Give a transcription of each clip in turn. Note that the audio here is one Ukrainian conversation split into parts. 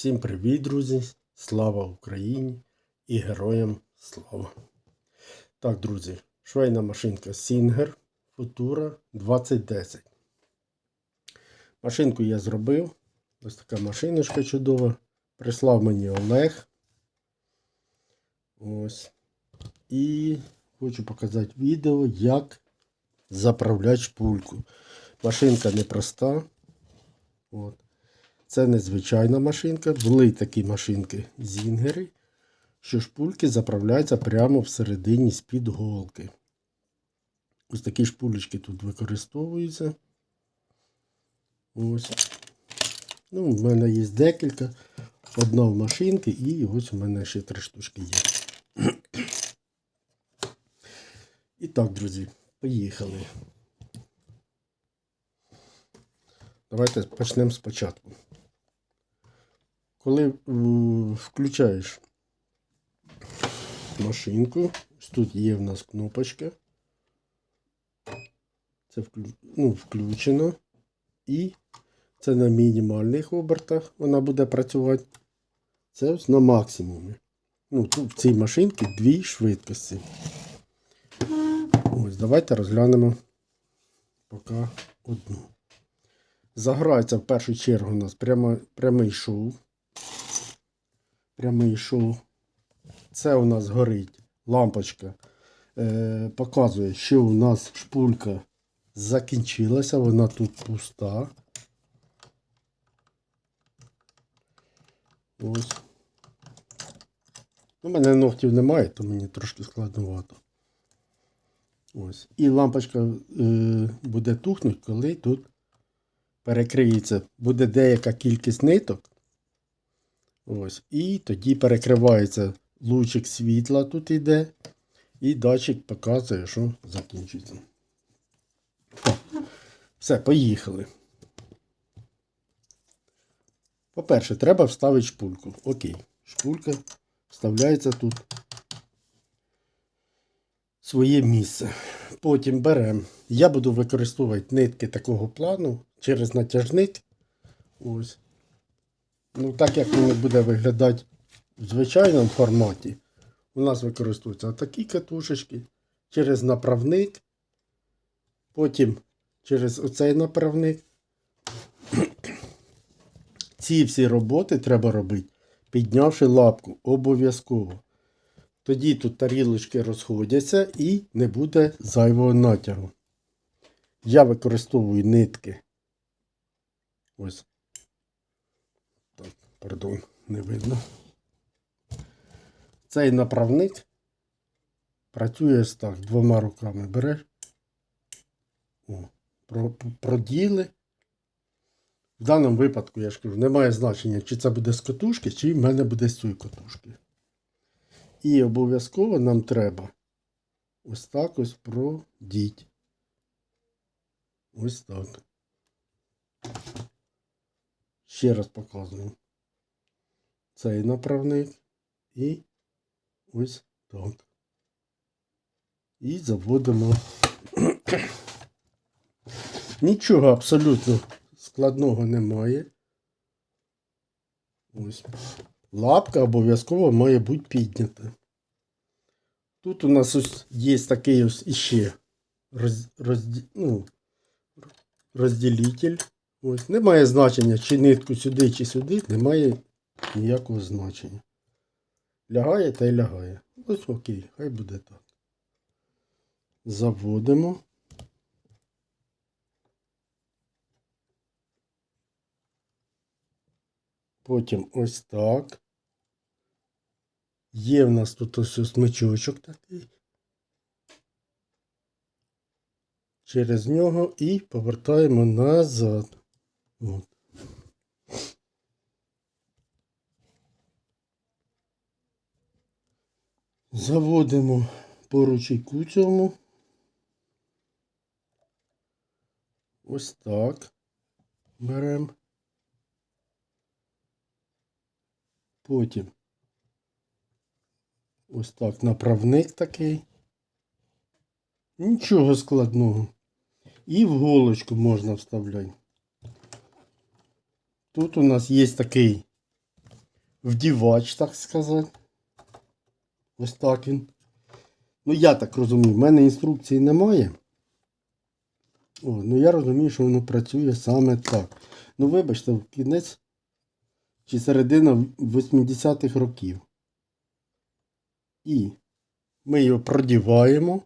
Всім привіт, друзі! Слава Україні і героям слава! Так, друзі, швейна машинка Singer Futura 2010. Машинку я зробив. Ось така машиночка чудова. Прислав мені Олег. Ось. І хочу показати відео, як заправляти шпульку. Машинка непроста. От. Це незвичайна машинка. Були такі машинки зінгери, що шпульки заправляються прямо всередині з-під голки. Ось такі шпулечки тут використовуються. Ось. Ну, в мене є декілька. Одна в машинки і ось у мене ще три штучки є. І так, друзі, поїхали. Давайте почнемо спочатку. Коли включаєш машинку, ось тут є в нас кнопочка. Це ну, включено. І це на мінімальних обертах вона буде працювати. Це на максимумі. Ну, тут в цій машинці дві швидкості. Ось, давайте розглянемо поки одну. Заграється в першу чергу у нас прямо, прямий шов. Прямий шов. Це у нас горить лампочка. Е, показує, що у нас шпулька закінчилася, вона тут пуста. Ось. У мене ногтів немає, то мені трошки складновато. Ось. І лампочка е, буде тухнути, коли тут перекриється, буде деяка кількість ниток. Ось. І тоді перекривається лучик світла тут йде. І датчик показує, що закінчується. Так. Все, поїхали. По-перше, треба вставити шпульку. Окей. Шпулька вставляється тут своє місце. Потім беремо. Я буду використовувати нитки такого плану через натяжник. Ось. Ну, так як воно буде виглядати в звичайному форматі, у нас використовуються такі катушечки через направник, потім через оцей направник. Ці всі роботи треба робити, піднявши лапку обов'язково. Тоді тут тарілочки розходяться і не буде зайвого натягу. Я використовую нитки. Ось. Пардон, не видно. Цей направник працює ось так, двома руками береш. О, про- проділи. В даному випадку, я ж кажу, немає значення, чи це буде з катушки, чи в мене буде з цієї катушки. І обов'язково нам треба ось так ось продіть. Ось так. Ще раз показую. Цей направник і ось так. І заводимо. Нічого абсолютно складного немає. Ось. Лапка обов'язково має бути піднята. Тут у нас ось є такий ось іще роз, розді, ну, розділитель. Ось. Немає значення, чи нитку сюди, чи сюди, немає ніякого значення. Лягає та й лягає. Ось окей, хай буде так. Заводимо. Потім ось так. Є в нас тут ось смичочок такий. Через нього і повертаємо назад. От. Заводимо по ручейку цьому. Ось так. Беремо. Потім ось так направник такий. Нічого складного. І в голочку можна вставляти. Тут у нас є такий вдівач, так сказати. Ось так він. Ну, я так розумію, в мене інструкції немає. О, ну я розумію, що воно працює саме так. Ну, вибачте, в кінець чи середина 80-х років. І ми його продіваємо.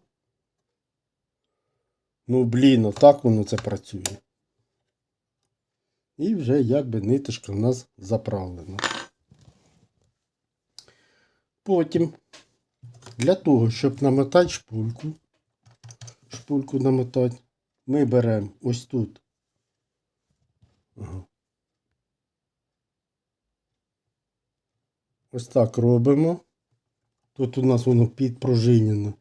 Ну, блін, отак воно це працює. І вже якби ниточка в нас заправлена. Потім, для того, щоб намотати шпульку, шпульку намотати, ми беремо ось тут. Ось так робимо. Тут у нас воно підпружинено.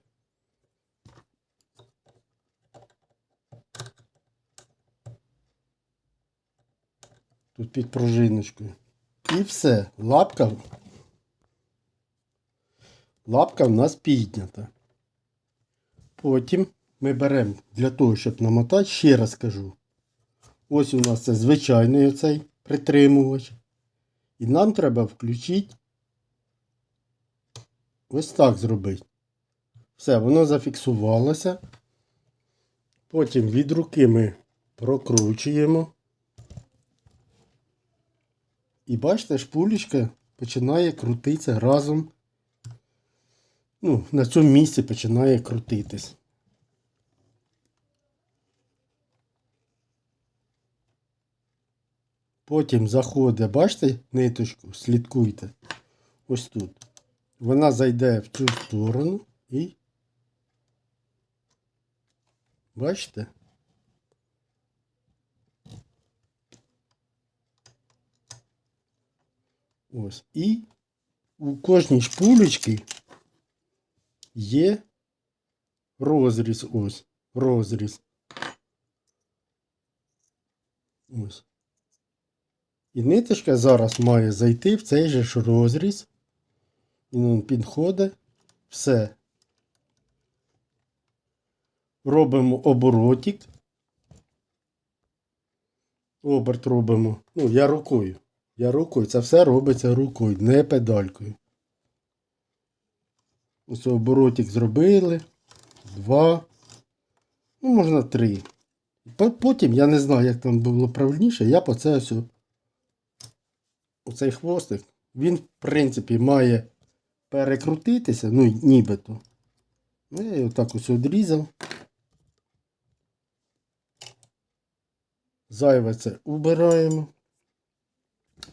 Тут під пружиночкою. І все. Лапка. Лапка в нас піднята. Потім ми беремо для того, щоб намотати, ще раз кажу. Ось у нас це звичайний оцей притримувач. І нам треба включити. Ось так зробити. Все, воно зафіксувалося. Потім від руки ми прокручуємо. І бачите, шпулечка починає крутитися разом. Ну, на цьому місці починає крутитись. Потім заходить, бачите ниточку, слідкуйте. Ось тут. Вона зайде в цю сторону і. Бачите? Ось. І у кожній шпулечці є розріз ось. Розріз. Ось. І ниточка зараз має зайти в цей же ж розріз. І він підходить. Все. Робимо оборотик. Оберт робимо. Ну, я рукою. Я рукою. Це все робиться рукою, не педалькою. Ось оборотик зробили. Два. Ну, можна три. Потім я не знаю, як там було правильніше. Я по це ось. Оцей хвостик. Він, в принципі, має перекрутитися, ну, нібито. Ну, я його так ось відрізав. Зайве це убираємо.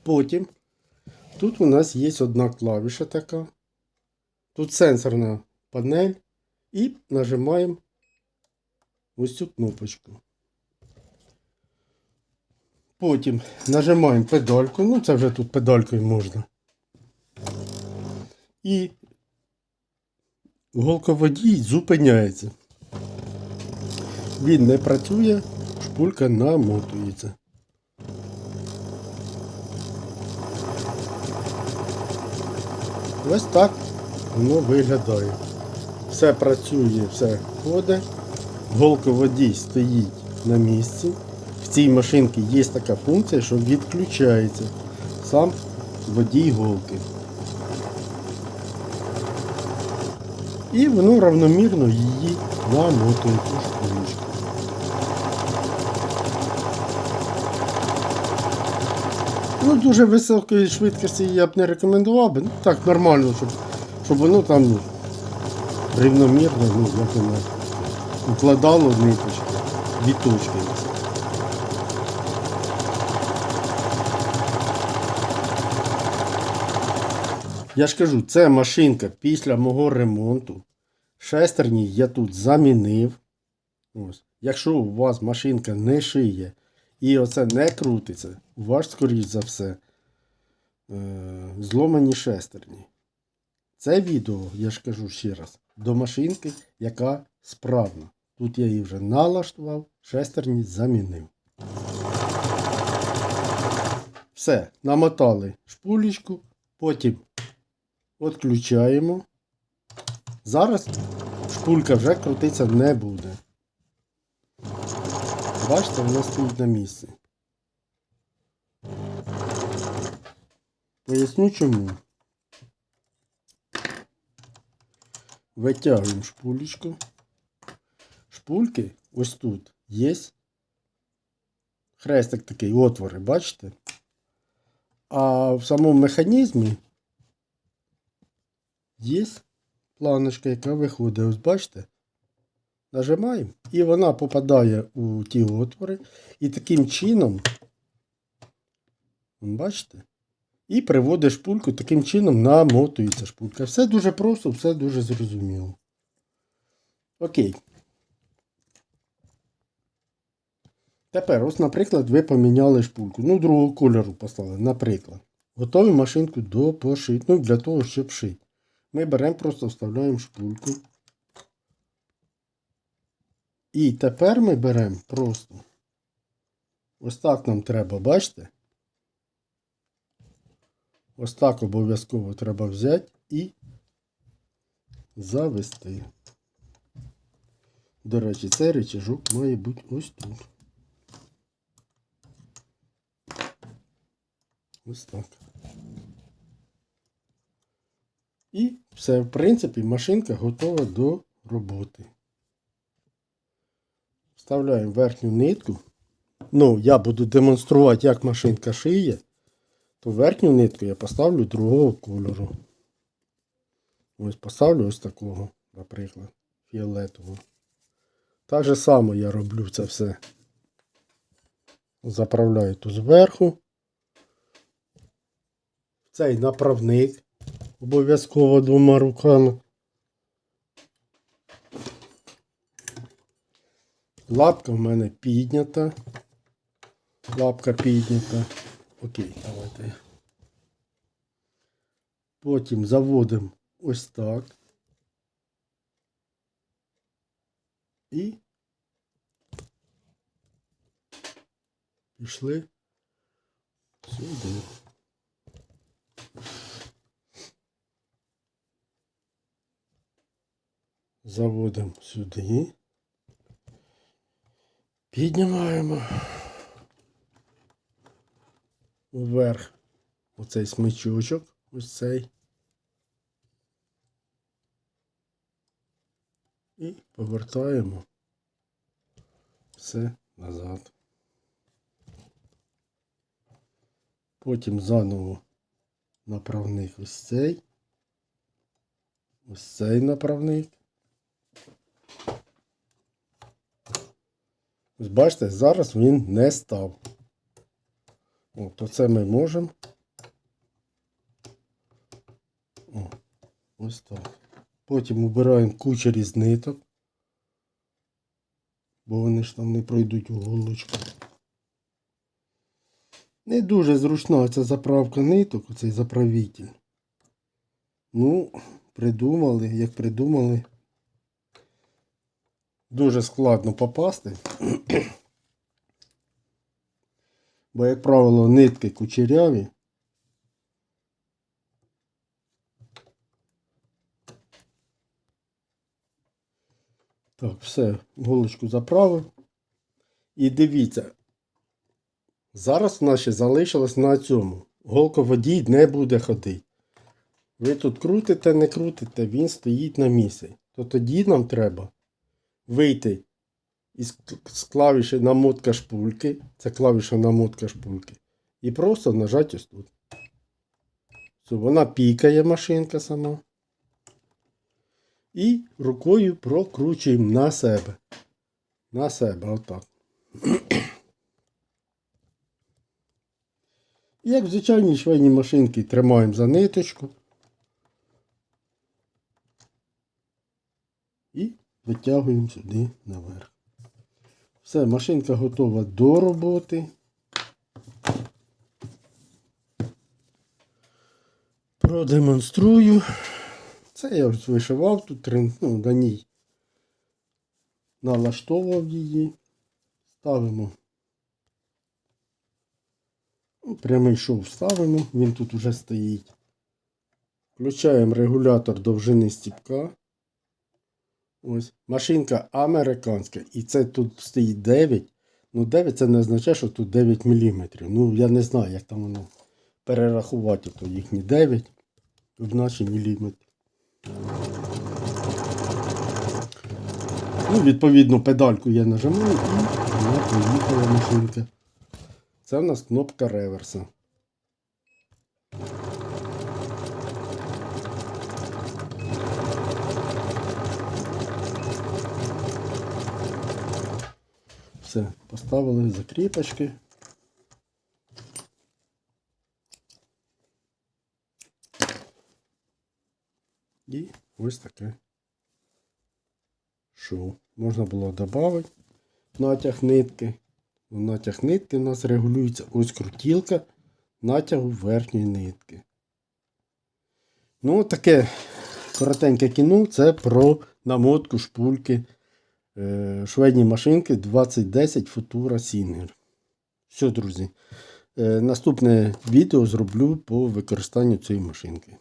Потім тут у нас є одна клавіша така. Тут сенсорна панель. І нажимаємо ось цю кнопочку. Потім нажимаємо педальку. Ну, це вже тут педалькою можна. І голководій зупиняється. Він не працює, шпулька намотується. Ось так воно виглядає. Все працює, все ходить. Голководій стоїть на місці. В цій машинці є така функція, що відключається сам водій голки. І воно равномірно її намотує ту шпулечку. Ну, дуже високої швидкості я б не рекомендував. Ну, так нормально, щоб, щоб воно там рівномірно, ну, як воно, укладало ниточки, віточки. Я ж кажу, це машинка після мого ремонту. Шестерні я тут замінив. Ось. Якщо у вас машинка не шиє і оце не крутиться, у вас, скоріш за все, е- зломані шестерні. Це відео, я ж кажу ще раз, до машинки, яка справна. Тут я її вже налаштував, шестерні замінив. Все, намотали шпулечку, потім Отключаємо. Зараз шпулька вже крутитися не буде. Бачите, вона стоїть на місці. Поясню чому. Витягуємо шпулечку. Шпульки ось тут є. Хрестик такий, отвори, бачите? А в самому механізмі є планочка, яка виходить. Ось бачите? Нажимаємо, і вона попадає у ті отвори. І таким чином, бачите? І приводить шпульку, таким чином намотується шпулька. Все дуже просто, все дуже зрозуміло. Окей. Тепер, ось, наприклад, ви поміняли шпульку. Ну, другого кольору поставили, наприклад. Готові машинку до пошити. Ну, для того, щоб шити. Ми беремо, просто вставляємо шпульку. І тепер ми беремо просто. Ось так нам треба, бачите? Ось так обов'язково треба взяти і завести. До речі, цей речажок має бути ось тут. Ось так. І все, в принципі, машинка готова до роботи. Вставляємо верхню нитку. Ну, я буду демонструвати, як машинка шиє. То верхню нитку я поставлю другого кольору. Ось поставлю ось такого, наприклад, фіолетового. Так же само я роблю це все. Заправляю тут зверху. Цей направник обов'язково двома руками. Лапка в мене піднята. Лапка піднята. Окей, давайте. Потім заводимо ось так. І пішли сюди. Заводимо сюди. Піднімаємо вверх оцей смичочок, ось цей. І повертаємо все назад. Потім заново направник ось цей. Ось цей направник. Ось бачите, зараз він не став. О, то це ми можемо. Ось так. Потім убираємо кучері з ниток, бо вони ж там не пройдуть у голочку. Не дуже зручна ця заправка ниток, оцей заправитель. Ну, придумали, як придумали. Дуже складно попасти. Бо, як правило, нитки кучеряві. Так, все, голочку заправив. І дивіться, зараз в нас ще залишилось на цьому. Голка водій не буде ходити. Ви тут крутите, не крутите, він стоїть на місці. То тоді нам треба вийти із клавіші намотка шпульки. Це клавіша намотка шпульки. І просто нажати ось тут. Вона пікає машинка сама. І рукою прокручуємо на себе. На себе, отак. І як в звичайній швейній машинці тримаємо за ниточку. І витягуємо сюди наверх. Все, машинка готова до роботи. Продемонструю. Це я вишивав тут, ну, на ній налаштовував її. Ставимо. Ну, Прямий шов ставимо, він тут вже стоїть. Включаємо регулятор довжини стіпка. Ось. Машинка американська. І це тут стоїть 9. Ну, 9 це не означає, що тут 9 мм. Ну, я не знаю, як там воно перерахувати то їхні 9 в наші міліметри. Ну, відповідно, педальку я нажимаю і вона поїхала машинка. Це в нас кнопка реверса. Все, поставили закріпочки. І ось таке шоу. Можна було додати натяг нитки. Натяг нитки у нас регулюється ось крутілка натягу верхньої нитки. Ну, таке коротеньке кіно це про намотку шпульки е, шведні машинки 2010 Futura Singer. Все, друзі. Е, наступне відео зроблю по використанню цієї машинки.